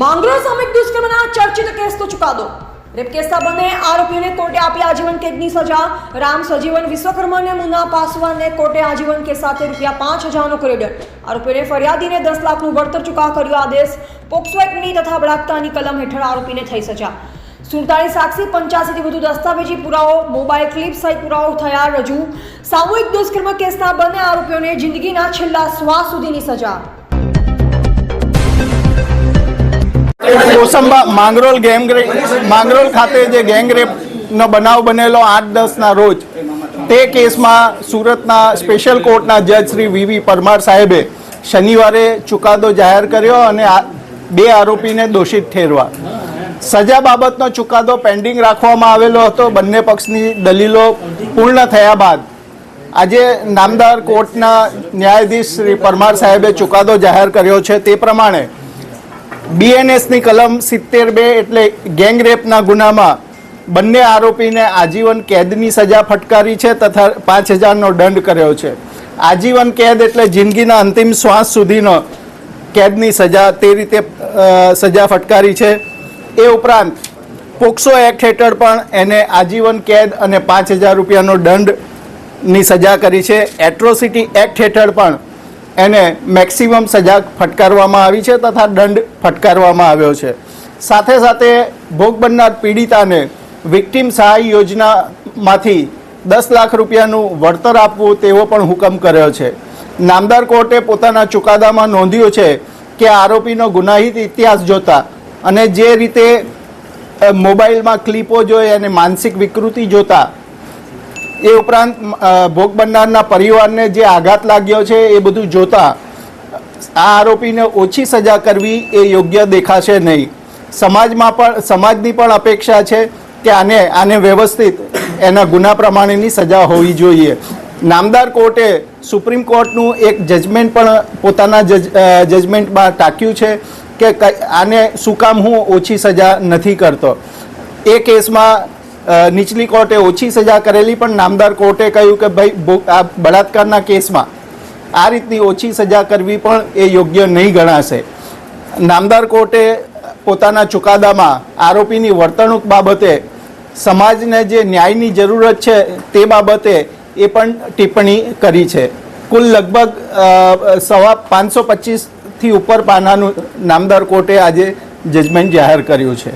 માંગરોળ સામૂહિક દુષ્કર્મના ચર્ચિત કેસનો ચુકાદો. રેપ કેસના બંને આરોપીઓને કોર્ટે આપી આજીવન કેદની સજા. રામ સજીવન વિશ્વકર્મા અને મુન્ના પાસવાનને કોર્ટે આજીવન કેસ સાથે રૂપિયા પાંચ હજારનો કર્યો દંડ આરોપીઓને ફરિયાદીને દસ લાખનું વળતર ચૂકવવા કર્યો આદેશ. પોક્સો એક્ટની તથા બળાત્કારની કલમ હેઠળ આરોપીને થઈ સજા. સુડતાલીસ સાક્ષી પંચ્યાસીથી વધુ દસ્તાવેજી પુરાવો, મોબાઈલ ક્લિપ સહિત પુરાવો થયા રજૂ. સામૂહિક દુષ્કર્મ કેસના બંને આરોપીઓને જિંદગીના છેલ્લા શ્વાસ સુધીની સજા. કોસંબા માંગરોલ ગેંગ માંગરોલ ખાતે જે ગેંગ રેપનો બનાવ બનેલો આઠ દસના રોજ, તે કેસમાં સુરતના સ્પેશિયલ કોર્ટના જજ શ્રી વીવી પરમાર સાહેબે શનિવારે ચુકાદો જાહેર કર્યો અને બે આરોપીને દોષિત ઠેરવા સજા બાબતનો ચુકાદો પેન્ડિંગ રાખવામાં આવેલો હતો. બંને પક્ષની દલીલો પૂર્ણ થયા બાદ આજે નામદાર કોર્ટના ન્યાયાધીશ શ્રી પરમાર સાહેબે ચુકાદો જાહેર કર્યો છે. તે પ્રમાણે બીએનએસની કલમ સિત્તેર બે એટલે ગેંગ રેપના ગુનામાં બંને આરોપીને આજીવન કેદની સજા ફટકારી છે તથા પાંચ હજારનો દંડ કર્યો છે. આજીવન કેદ એટલે જિંદગીના અંતિમ શ્વાસ સુધીનો કેદની સજા તે રીતે સજા ફટકારી છે. એ ઉપરાંત પોક્સો એક્ટ હેઠળ પણ એને આજીવન કેદ અને પાંચ હજાર રૂપિયાનો દંડની સજા કરી છે. એટ્રોસિટી એક્ટ હેઠળ પણ એને મેક્સિમમ સજા ફટકારવામાં આવી છે તથા દંડ ફટકારવામાં આવ્યો છે. સાથે સાથે ભોગ બનનાર પીડિતાને વિક્ટિમ સહાય યોજનામાંથી દસ લાખ રૂપિયાનું વળતર આપવું તેવો પણ હુકમ કર્યો છે. નામદાર કોર્ટે પોતાના ચુકાદામાં નોંધ્યું છે કે આરોપીનો ગુનાહિત ઇતિહાસ જોતા અને જે રીતે મોબાઈલમાં ક્લિપો જોઈ અને માનસિક વિકૃતિ જોતા એ ઉપરાંત ભોગ બનનારના પરિવારને જે આઘાત લાગ્યો છે એ બધું જોતા, આ આરોપીને ઓછી સજા કરવી એ યોગ્ય દેખાશે નહીં. સમાજમાં પણ, સમાજની પણ અપેક્ષા છે કે આને આને વ્યવસ્થિત એના ગુના પ્રમાણેની સજા હોવી જોઈએ. નામદાર કોર્ટે સુપ્રીમ કોર્ટનું એક જજમેન્ટ પણ પોતાના જજ જજમેન્ટમાં ટાંક્યું છે કે, આને શું કામ હું ઓછી સજા નથી કરતો. એ કેસમાં નીચલી કોર્ટે ઓછી સજા કરેલી, પણ નામદાર કોર્ટે કહ્યું કે ભાઈ આ બળાત્કારના કેસમાં આ રીતની ઓછી સજા કરવી પણ એ યોગ્ય નહીં ગણાશે. નામદાર કોર્ટે પોતાના ચુકાદામાં આરોપીની વર્તણૂક બાબતે સમાજને જે ન્યાયની જરૂરત છે તે બાબતે એ પણ ટિપ્પણી કરી છે. કુલ લગભગ સવા પાંચસો પચીસથી ઉપર પાનાનું નામદાર કોર્ટે આજે જજમેન્ટ જાહેર કર્યું છે.